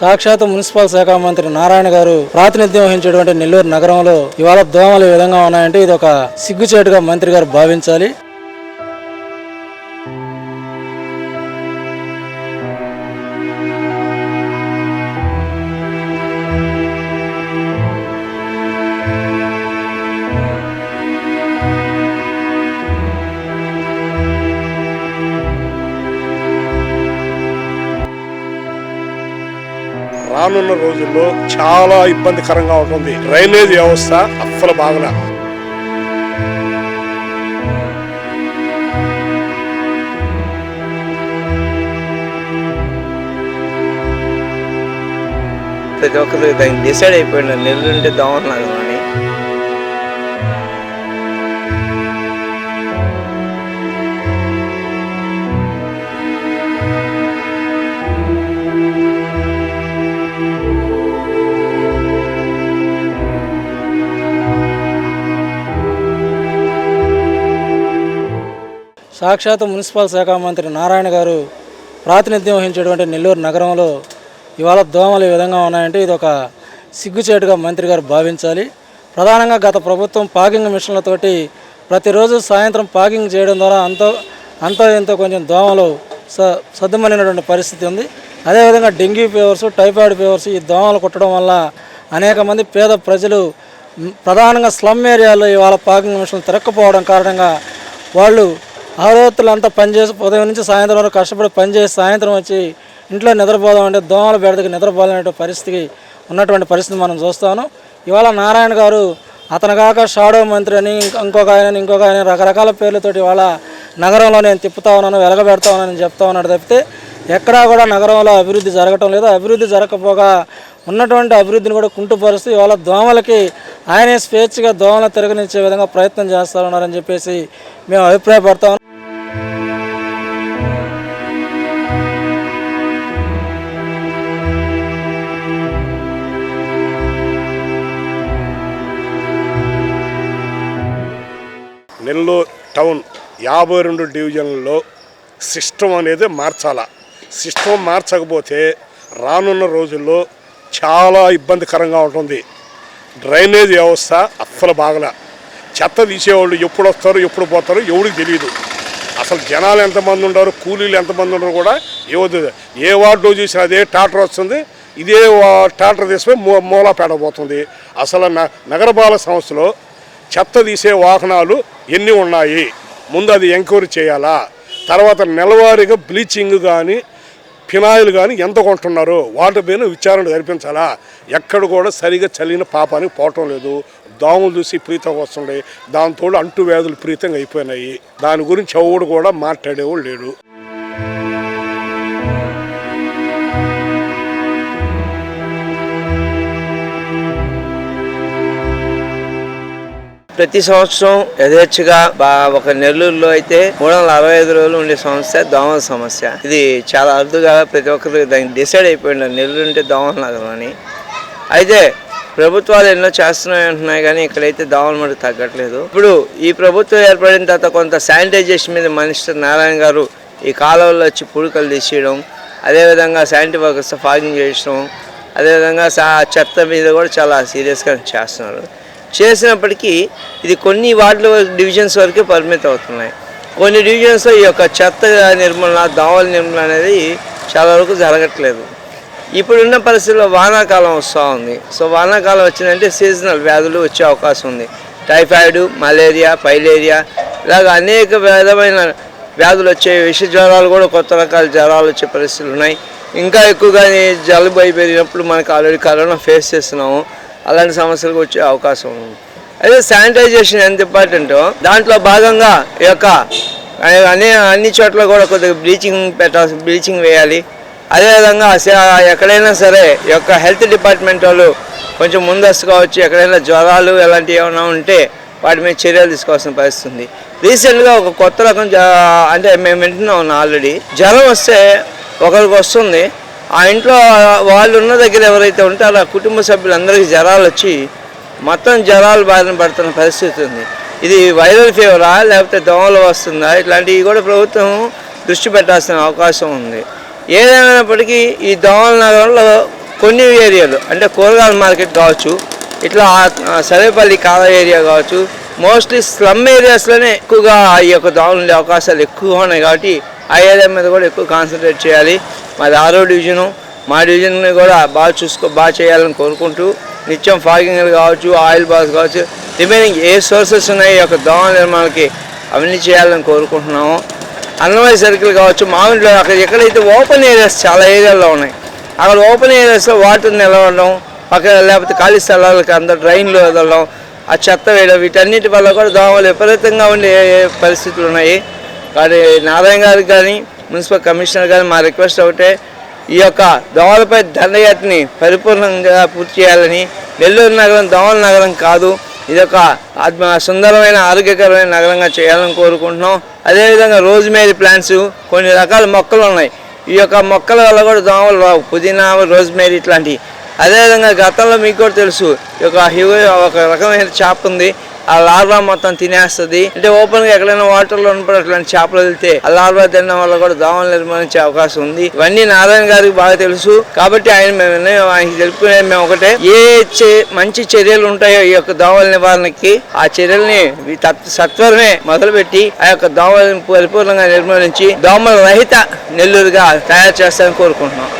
సాక్షాత్ మున్సిపల్ శాఖ మంత్రి నారాయణ గారు ప్రాతినిధ్యం వహించేటువంటి నెల్లూరు నగరంలో ఇవాళ దోమలు విధంగా ఉన్నాయంటే ఇది ఒక సిగ్గుచేటుగా మంత్రి గారు భావించాలి. రానున్న రోజుల్లో చాలా ఇబ్బందికరంగా ఉంటుంది. డ్రైనేజ్ వ్యవస్థ అస్సలు బాగలే. ప్రతి ఒక్కరు దానికి డిసైడ్ అయిపోయిన నెల్లుంటే దోమన్నారు సాక్షాత్ మున్సిపల్ శాఖ మంత్రి నారాయణ గారు ప్రాతినిధ్యం వహించేటువంటి నెల్లూరు నగరంలో ఇవాళ దోమలు ఈ విధంగా ఉన్నాయంటే ఇది ఒక సిగ్గుచేటుగా మంత్రి గారు భావించాలి. ప్రధానంగా గత ప్రభుత్వం పాకింగ్ మిషన్లతోటి ప్రతిరోజు సాయంత్రం పాకింగ్ చేయడం ద్వారా అంతో అంతో ఎంతో కొంచెం దోమలు స సద్దుమనినటువంటి పరిస్థితి ఉంది. అదేవిధంగా డెంగ్యూ ఫీవర్స్ టైఫాయిడ్ ఫీవర్స్ ఈ దోమలు కుట్టడం వల్ల అనేక మంది పేద ప్రజలు ప్రధానంగా స్లమ్ ఏరియాలో ఇవాళ పాకింగ్ మిషన్లు తిరక్కపోవడం కారణంగా వాళ్ళు ఆరోతులు అంతా పనిచేసి ఉదయం నుంచి సాయంత్రం వరకు కష్టపడి పనిచేసి సాయంత్రం వచ్చి ఇంట్లో నిద్రపోదాం అంటే దోమల బెడదకి నిద్రపోలేని పరిస్థితి ఉన్నటువంటి పరిస్థితి మనం చూస్తాను. ఇవాళ నారాయణ గారు అతను కాక షాడో మంత్రి అని ఇంకొక ఆయన ఇంకొక ఆయన రకరకాల పేర్లతోటి ఇవాళ నగరంలో నేను తిప్పుతా ఉన్నాను వెలగబెడతా ఉన్నాను చెప్తా ఉన్నాడు తప్పితే ఎక్కడా కూడా నగరంలో అభివృద్ధి జరగటం లేదు. అభివృద్ధి జరగకపోగా ఉన్నటువంటి అభివృద్ధిని కూడా కుంటుపరుస్తూ ఇవాళ దోమలకి ఆయనే స్వేచ్ఛగా దోమలు తిరగనిచ్చే విధంగా ప్రయత్నం చేస్తా ఉన్నారని చెప్పేసి మేము అభిప్రాయపడతాం నెల్లూరు టౌన్ యాభై రెండు డివిజన్లలో సిస్టమ్ అనేది మార్చాలా. సిస్టమ్ మార్చకపోతే రానున్న రోజుల్లో చాలా ఇబ్బందికరంగా ఉంటుంది. డ్రైనేజ్ వ్యవస్థ అస్సలు బాగలే. చెత్త తీసేవాళ్ళు ఎప్పుడు వస్తారు ఎప్పుడు పోతారో ఎవరికి తెలియదు అసలు జనాలు ఎంతమంది ఉండరు కూలీలు ఎంతమంది ఉండరు కూడా ఏవద్దు ఏ వార్డులో చూసినా అదే టాటర్ వస్తుంది ఇదే వా- టాటర్ తీసుకుని మూ మూలా పోతుంది. అసలు న- నగరపాలక సంస్థలో చెత్త తీసే వాహనాలు ఎన్ని ఉన్నాయి? ముందు అది ఎంక్వైరీ చేయాలా? తర్వాత నెలవారీగా బ్లీచింగ్ కానీ ఫినాయిల్ కానీ ఎంత కొంటున్నారు? వాటి పైన విచారణ జరిపించాలా? ఎక్కడ కూడా సరిగా చలిన పాపానికి పోవటం లేదు. దోమలు చూసి ప్రీతం వస్తుండే దాంతో అంటు వ్యాధులు అయిపోయినాయి. దాని గురించి ఎవడు కూడా మాట్లాడేవాడు లేడు. ప్రతి సంవత్సరం యథేచ్ఛగా బా ఒక నెల్లూరులో అయితే మూడు వందల అరవై ఐదు రోజులు ఉండే సమస్య దోమల సమస్య. ఇది చాలా అరుదుగా ప్రతి ఒక్కరు దానికి డిసైడ్ అయిపోయింది నెల్లూరు ఉంటే దోమల నగరం అని. అయితే ప్రభుత్వాలు ఎన్నో చేస్తున్నాయి అంటున్నాయి కానీ ఇక్కడైతే దోమల మటుకు తగ్గట్లేదు. ఇప్పుడు ఈ ప్రభుత్వం ఏర్పడిన తర్వాత కొంత శానిటైజేషన్ మీద మినిస్టర్ నారాయణ గారు ఈ కాలువల్లో వచ్చి పుడుకలు తీసేయడం అదేవిధంగా శానిటరీ వర్కర్స్ ఫాగింగ్ చేయడం అదేవిధంగా చెత్త మీద కూడా చాలా సీరియస్గా చేస్తున్నారు. చేసినప్పటికీ ఇది కొన్ని వార్డుల డివిజన్స్ వరకే పరిమితం అవుతున్నాయి. కొన్ని డివిజన్స్లో ఈ యొక్క చెత్త నిర్మూలన దోమల నిర్మూలన అనేది చాలా వరకు జరగట్లేదు. ఇప్పుడున్న పరిస్థితుల్లో వానాకాలం వస్తూ ఉంది. సో వానాకాలం వచ్చిందంటే సీజనల్ వ్యాధులు వచ్చే అవకాశం ఉంది. టైఫాయిడ్ మలేరియా పైలేరియా ఇలాగ అనేక విధమైన వ్యాధులు వచ్చే విష జ్వరాలు కూడా కొత్త రకాల జ్వరాలు వచ్చే పరిస్థితులు ఉన్నాయి. ఇంకా ఎక్కువగా జలుబు అయిపోయినప్పుడు మనకు ఆల్రెడీ కరోనా ఫేస్ చేస్తున్నాము. అలాంటి సమస్యలకు వచ్చే అవకాశం ఉంది. అదే శానిటైజేషన్ ఎంత ఇంపార్టెంటో దాంట్లో భాగంగా ఈ యొక్క అన్ని అన్ని చోట్ల కూడా కొద్దిగా బ్లీచింగ్ పెట్టాల్సి బ్లీచింగ్ వేయాలి. అదేవిధంగా స- ఎక్కడైనా సరే ఈ యొక్క హెల్త్ డిపార్ట్మెంట్ వాళ్ళు కొంచెం ముందస్తుగా వచ్చి ఎక్కడైనా జ్వరాలు ఇలాంటివి ఏమైనా ఉంటే వాటి మీద చర్యలు తీసుకోవాల్సిన పరిస్థితి ఉంది రీసెంట్గా ఒక కొత్త రకం జ- అంటే మేము వింటున్నాం ఆల్రెడీ. జ్వరం వస్తే ఒకరికి వస్తుంది ఆ ఇంట్లో వాళ్ళు ఉన్న దగ్గర ఎవరైతే ఉంటారో ఆ కుటుంబ సభ్యులందరికీ జ్వరాలు వచ్చి మొత్తం జ్వరాలు బారిన పడుతున్న పరిస్థితి ఉంది. ఇది వైరల్ ఫీవరా లేకపోతే దోమలు వస్తుందా? ఇట్లాంటివి కూడా ప్రభుత్వం దృష్టి పెట్టాల్సిన అవకాశం ఉంది. ఏదైనప్పటికీ ఈ దోమల నగరంలో కొన్ని ఏరియాలు అంటే కూరగాయల మార్కెట్ కావచ్చు ఇట్లా సరేపల్లి కాల ఏరియా కావచ్చు మోస్ట్లీ స్లమ్ ఏరియాస్లోనే ఎక్కువగా ఈ యొక్క దోమలు ఉండే అవకాశాలు ఎక్కువగా ఉన్నాయి కాబట్టి ఆ ఏరియా మీద కూడా ఎక్కువ కాన్సన్ట్రేట్ చేయాలి. మాది ఆరో డివిజను. మా డివిజన్ని కూడా బాగా చూసుకో బాగా చేయాలని కోరుకుంటూ నిత్యం ఫాగింగ్లు కావచ్చు ఆయిల్ బాల్స్ కావచ్చు రిమైనింగ్ ఏ సోర్సెస్ ఉన్నాయి ఈ యొక్క దోమ నిర్మాణాలకి అవన్నీ చేయాలని కోరుకుంటున్నాము. అన్నమయ్య సర్కిల్ కావచ్చు మామిడిలో అక్కడ ఎక్కడైతే ఓపెన్ ఏరియాస్ చాలా ఏరియాల్లో ఉన్నాయి అక్కడ ఓపెన్ ఏరియాస్లో వాటర్ నిలవడం పక్కన లేకపోతే ఖాళీ స్థలాలకు అందరు డ్రైన్లు వదలడం ఆ చెత్త వేయడం వీటన్నిటి వల్ల కూడా దోమలు విపరీతంగా ఉండే పరిస్థితులు ఉన్నాయి. కానీ నారాయణ గారికి కానీ మున్సిపల్ కమిషనర్ కానీ మా రిక్వెస్ట్ ఒకటే ఈ యొక్క దోమలపై దండయాత్రని పరిపూర్ణంగా పూర్తి చేయాలని నెల్లూరు నగరం దోమల నగరం కాదు ఇది ఒక ఆత్మ సుందరమైన ఆరోగ్యకరమైన నగరంగా చేయాలని కోరుకుంటున్నాం. అదేవిధంగా రోజ్మేరీ ప్లాంట్స్ కొన్ని రకాల మొక్కలు ఉన్నాయి. ఈ యొక్క మొక్కల వల్ల కూడా దోమలు రావు పుదీనా రోజ్మేరీ ఇట్లాంటివి. అదేవిధంగా గతంలో మీకు కూడా తెలుసు ఈ యొక్క ఒక రకమైన చేప ఉంది. ఆ లార్వా మొత్తం తినేస్తుంది. అంటే ఓపెన్గా ఎక్కడైనా వాటర్లో ఉన్నప్పుడు అట్లాంటి చేపలు వెళ్తే ఆ లార్వా తినడం వల్ల కూడా దోమలు నిర్మాణించే అవకాశం ఉంది. ఇవన్నీ నారాయణ గారికి బాగా తెలుసు. కాబట్టి ఆయన మేము ఆయనకి తెలుపుకునే మేము ఒకటే. ఏ మంచి చర్యలు ఉంటాయో ఈ యొక్క దోమల నివారణకి ఆ చర్యల్ని సత్వరమే మొదలుపెట్టి ఆ యొక్క దోమలను పరిపూర్ణంగా నిర్మూలించి దోమల రహిత నెల్లూరుగా తయారు చేస్తారని కోరుకుంటున్నాం.